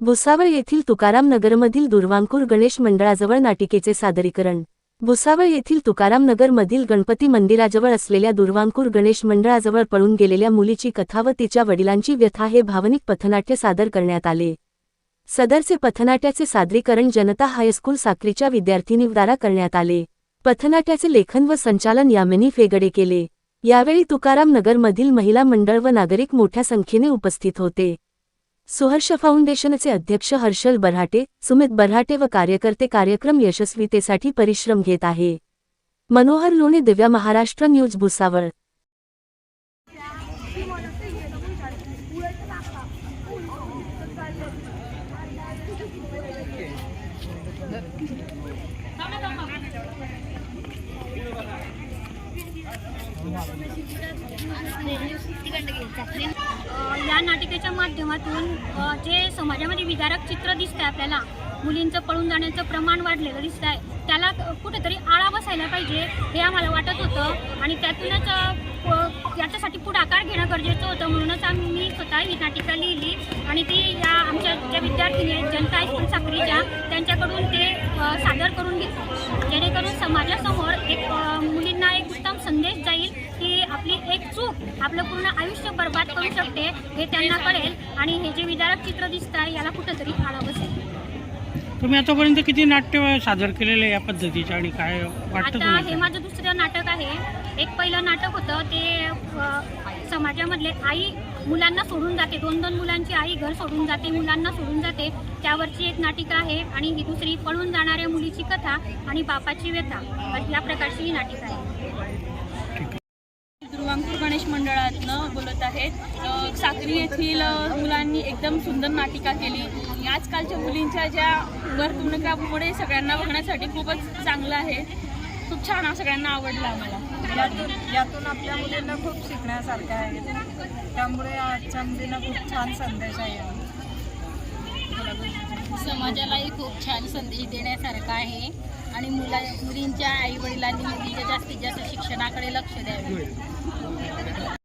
भुसावळ येथील तुकाराम नगरमधील दुर्वांकूर गणेश मंडळाजवळ नाटिकेचे सादरीकरण. भुसावळ येथील तुकाराम नगरमधील गणपती मंदिराजवळ असलेल्या दुर्वांकूर गणेश मंडळाजवळ पळून गेलेल्या मुलीची कथा व तिच्या वडिलांची व्यथा हे भावनिक पथनाट्य सादर करण्यात आले. सदरचे पथनाट्याचे सादरीकरण जनता हायस्कूल साक्रीच्या विद्यार्थिनीद्वारा करण्यात आले. पथनाट्याचे लेखन व संचालन यामिनी फेगडे केले. यावेळी तुकाराम नगरमधील महिला मंडळ व नागरिक मोठ्या संख्येने उपस्थित होते. सुहर्ष फाउंडेशनचे अध्यक्ष हर्षल बऱ्हाटे सुमित बऱ्हाटे व कार्यकर्ते कार्यक्रम यशस्वीतेसाठी परिश्रम घेत आहे. मनोहर लोणे दिव्या महाराष्ट्र न्यूज भुसावळ. या नाटिकेच्या माध्यमातून जे समाजामध्ये विदारक चित्र दिसतंय आपल्याला मुलींचं पळून जाण्याचं प्रमाण वाढलेलं दिसत आहे त्याला कुठेतरी आळा बसायला पाहिजे हे आम्हाला वाटत होतं. आणि त्यातूनच प- याच्यासाठी पुढाकार घेणं गरजेचं होतं म्हणूनच आम्ही मी स्वतः ही नाटिका लिहिली. आणि ती या आमच्या ज्या विद्यार्थिनी आहेत जनता हायस्कूल साखरीच्या त्यांच्याकडून ते सादर करून घेतले. जेणेकरून समाजासमोर एक मुलींना एक उत्तम संदेश जाईल. आपलं पूर्ण आयुष्य बर्बाद करू शकते हे त्यांना कळेल. आणि हे जे विदारक चित्र दिसत आहे याला कुठंतरी आळा बसेल तुम्ही आतापर्यंत किती नाट्य सादर केलेले या पद्धतीचे आणि काय वाटतं आता हे माझं दुसरं नाटक आहे. एक पहिलं नाटक होतं ते समाजामधले आई मुलांना सोडून जाते. दोन दोन मुलांची आई घर सोडून जाते मुलांना सोडून जाते. त्यावरची एक नाटिका आहे आणि ही दुसरी पळून जाणाऱ्या मुलीची कथा आणि बापाची व्यथा. या प्रकारची ही नाटिका आहे. दुर्वांकूर गणेश मंडळातनं बोलत आहेत. साक्री येथील मुलांनी एकदम सुंदर नाटिका केली. आजकालच्या मुलींच्या ज्या वर्तणुकामुळे सगळ्यांना बघण्यासाठी खूपच चांगलं आहे. खूप छान हा सगळ्यांना आवडला आम्हाला. यातून यातून आपल्या मुलींना खूप शिकण्यासारखं आहे. त्यामुळे आजच्या मुलींना खूप छान संदेश आहे. समाजालाही खूप छान संदेश देण्यासारखा आहे. आणि मुला मुलींच्या आईवडिलांनी मुलींच्या जास्तीत जास्त शिक्षणाकडे लक्ष द्यावे.